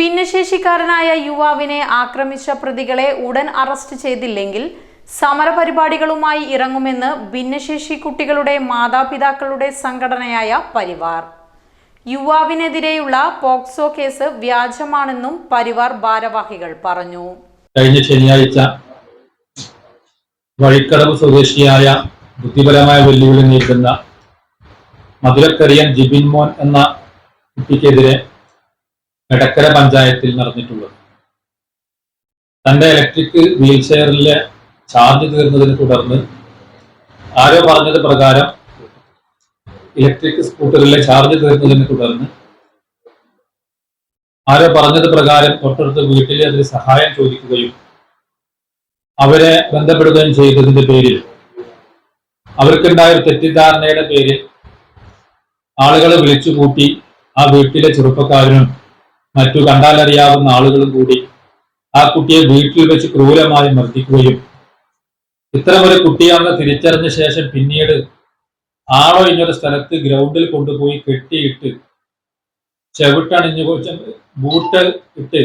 ഭിന്നശേഷിക്കാരനായ യുവാവിനെ ആക്രമിച്ച പ്രതികളെ ഉടൻ അറസ്റ്റ് ചെയ്തില്ലെങ്കിൽ സമരപരിപാടികളുമായി ഇറങ്ങുമെന്ന് ഭിന്നശേഷി കുട്ടികളുടെ മാതാപിതാക്കളുടെ സംഘടനയായ പരിവാർ. യുവാവിനെതിരെയുള്ള പോക്സോ കേസ് വ്യാജമാണെന്നും പരിവാർ ഭാരവാഹികൾ പറഞ്ഞു. കഴിഞ്ഞ ശനിയാഴ്ച വഴിക്കടവ് സ്വദേശിയായ ബുദ്ധിപരമായ വെല്ലുവിളി നേരിടുന്ന മധുരക്കറിയൻ ജിബിൻ മോൻ എന്ന കുട്ടിക്കെതിരെ എടക്കര പഞ്ചായത്തിൽ നടന്നിട്ടുള്ളത്. തന്റെ ഇലക്ട്രിക് വീൽ ചെയറിലെ ചാർജ് തീർന്നതിനെ തുടർന്ന് ആരോ പറഞ്ഞത് പ്രകാരം ഇലക്ട്രിക് സ്കൂട്ടറിലെ ചാർജ് തീർന്നതിനെ തുടർന്ന് ആരോ പറഞ്ഞത് പ്രകാരം തൊട്ടടുത്ത് വീട്ടിൽ അതിന് സഹായം ചോദിക്കുകയും അവരെ ബന്ധപ്പെടുകയും ചെയ്തതിന്റെ പേരിൽ അവർക്കുണ്ടായ ഒരു തെറ്റിദ്ധാരണയുടെ പേരിൽ ആളുകളെ വിളിച്ചുകൂട്ടി ആ വീട്ടിലെ ചെറുപ്പക്കാരനും മറ്റു കണ്ടാലറിയാവുന്ന ആളുകളും കൂടി ആ കുട്ടിയെ വീട്ടിൽ വെച്ച് ക്രൂരമായി മർദ്ദിക്കുകയും ഇത്തരമൊരു കുട്ടിയാണെന്ന് തിരിച്ചറിഞ്ഞ ശേഷം പിന്നീട് ആളോ ഇന്നൊരു സ്ഥലത്ത് ഗ്രൗണ്ടിൽ കൊണ്ടുപോയി കെട്ടിയിട്ട് ചവിട്ടണിഞ്ഞു ബൂട്ട് ഇട്ട്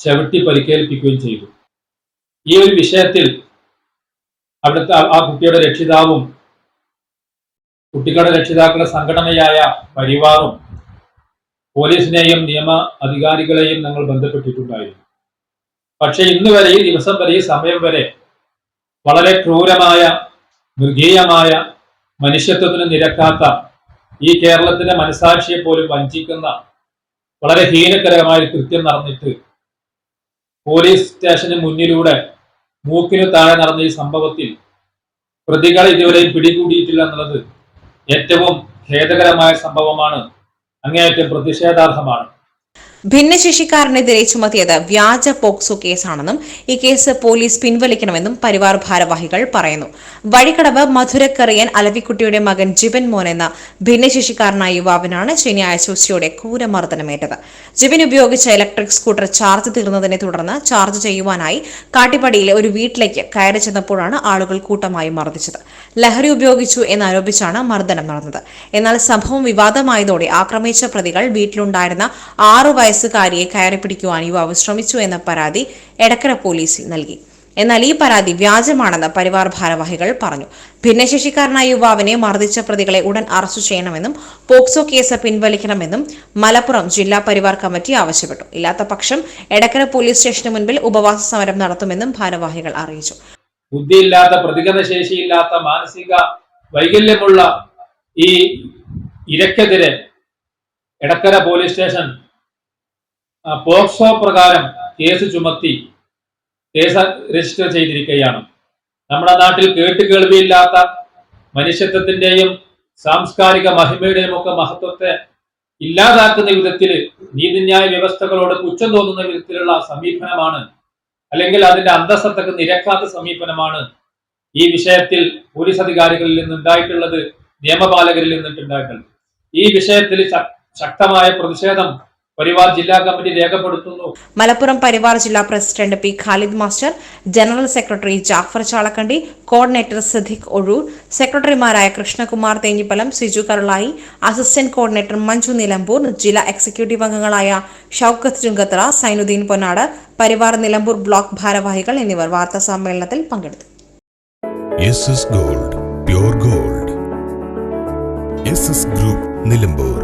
ചവിട്ടി പരിക്കേൽപ്പിക്കുകയും ചെയ്തു. ഈ ഒരു വിഷയത്തിൽ അവിടുത്തെ ആ- കുട്ടിയുടെ രക്ഷിതാവും കുട്ടികളുടെ രക്ഷിതാക്കളുടെ സംഘടനയായ പരിവാറും പോലീസിനെയും നിയമ അധികാരികളെയും ഞങ്ങൾ ബന്ധപ്പെട്ടിട്ടുണ്ടായിരുന്നു. പക്ഷെ ഇന്ന് വരെ ഈ ദിവസം വരെ ഈ സമയം വരെ വളരെ ക്രൂരമായ മൃഗീയമായ മനുഷ്യത്വത്തിന് നിരക്കാത്ത ഈ കേരളത്തിന്റെ മനസാക്ഷിയെ പോലും വഞ്ചിക്കുന്ന വളരെ ഹീനകരമായ കൃത്യം നടന്നിട്ട് പോലീസ് സ്റ്റേഷന് മുന്നിലൂടെ മൂക്കിന് താഴെ നടന്ന ഈ സംഭവത്തിൽ പ്രതികളെ ഇതുവരെയും പിടികൂടിയിട്ടില്ല എന്നുള്ളത് ഏറ്റവും ഖേദകരമായ സംഭവമാണ്. അങ്ങേയറ്റം പ്രതിഷേധാർഹമാണ്. ഭിന്നശേഷിക്കാരനെതിരെ ചുമത്തിയത് വ്യാജ പോക്സോ കേസാണെന്നും ഈ കേസ് പോലീസ് പിൻവലിക്കണമെന്നും പരിവാർ ഭാരവാഹികൾ പറയുന്നു. വഴിക്കടവ് മധുരക്കറിയൻ അലവിക്കുട്ടിയുടെ മകൻ ജിബൻ മോൻ എന്ന ഭിന്നശേഷിക്കാരനായ യുവാവിനാണ് ശനിയാഴ്ച ഉച്ചയോടെ ക്രൂരമർദ്ദനമേറ്റത്. ജിബിൻ ഉപയോഗിച്ച ഇലക്ട്രിക് സ്കൂട്ടർ ചാർജ് തീർന്നതിനെ തുടർന്ന് ചാർജ് ചെയ്യുവാനായി കാട്ടിപ്പടിയിലെ ഒരു വീട്ടിലേക്ക് കയറി ചെന്നപ്പോഴാണ് ആളുകൾ കൂട്ടമായി മർദ്ദിച്ചത്. ലഹരി ഉപയോഗിച്ചു എന്നാരോപിച്ചാണ് മർദ്ദനം നടന്നത്. എന്നാൽ സംഭവം വിവാദമായതോടെ ആക്രമിച്ച പ്രതികൾ വീട്ടിലുണ്ടായിരുന്ന ആറു വയസ്സുകാരിയെ കയറി പിടിക്കുവാൻ യുവാവ് ശ്രമിച്ചു എന്ന പരാതി എടക്കര പോലീസിൽ നൽകി. എന്നാൽ ഈ പരാതി വ്യാജമാണെന്ന് പരിവാർ ഭാരവാഹികൾ പറഞ്ഞു. ഭിന്നശേഷിക്കാരനായ യുവാവിനെ മർദ്ദിച്ച പ്രതികളെ ഉടൻ അറസ്റ്റ് ചെയ്യണമെന്നും പോക്സോ കേസ് പിൻവലിക്കണമെന്നും മലപ്പുറം ജില്ലാ പരിവാർ കമ്മിറ്റി ആവശ്യപ്പെട്ടു. ഇല്ലാത്ത പക്ഷം എടക്കര പോലീസ് സ്റ്റേഷന് മുൻപിൽ ഉപവാസ സമരം നടത്തുമെന്നും ഭാരവാഹികൾ അറിയിച്ചു. ബുദ്ധിയില്ലാത്ത പ്രതികരണ ശേഷിയില്ലാത്ത മാനസിക വൈകല്യമുള്ള ഈ ഇരക്കെതിരെ എടക്കര പോലീസ് സ്റ്റേഷൻ പോക്സോ പ്രകാരം കേസ് ചുമത്തി കേസ് രജിസ്റ്റർ ചെയ്തിരിക്കുകയാണ്. നമ്മുടെ നാട്ടിൽ കേട്ട് കേൾവിയില്ലാത്ത മനുഷ്യത്വത്തിന്റെയും സാംസ്കാരിക മഹിമയുടെയും ഒക്കെ മഹത്വത്തെ ഇല്ലാതാക്കുന്ന വിധത്തിൽ നീതിന്യായ വ്യവസ്ഥകളോട് പുച്ഛം തോന്നുന്ന വിധത്തിലുള്ള സമീപനമാണ് അല്ലെങ്കിൽ അതിന്റെ അന്തസ്സത്തൊക്കെ നിരക്കാത്ത സമീപനമാണ് ഈ വിഷയത്തിൽ പോലീസ് അധികാരികളിൽ നിന്നുണ്ടായിട്ടുള്ളത് നിയമപാലകരിൽ നിന്നിട്ടുണ്ടായിട്ടുള്ളത് ഈ വിഷയത്തിൽ ശക്തമായ പ്രതിഷേധം പരിവാർ ജില്ലാ കമ്മിറ്റി രേഖപ്പെടുത്തുന്നു. മലപ്പുറം പരിവാർ ജില്ലാ president P. Khalid master general secretary Jafar Chalakkandi coordinator Siddique Ozhur സെക്രട്ടറിമാരായ കൃഷ്ണകുമാർ തേഞ്ഞിപ്പലം സിജു കരുളായി അസിസ്റ്റന്റ് കോർഡിനേറ്റർ മഞ്ജു നിലമ്പൂർ ജില്ലാ എക്സിക്യൂട്ടീവ് അംഗങ്ങളായ ഷൌക്കത്ത് ചുങ്കത്ര സൈനുദ്ദീൻ പൊന്നാട് പരിവാർ നിലമ്പൂർ ബ്ലോക്ക് ഭാരവാഹികൾ എന്നിവർ വാർത്താ സമ്മേളനത്തിൽ പങ്കെടുത്തു. Gold pure gold. Group Nilambur.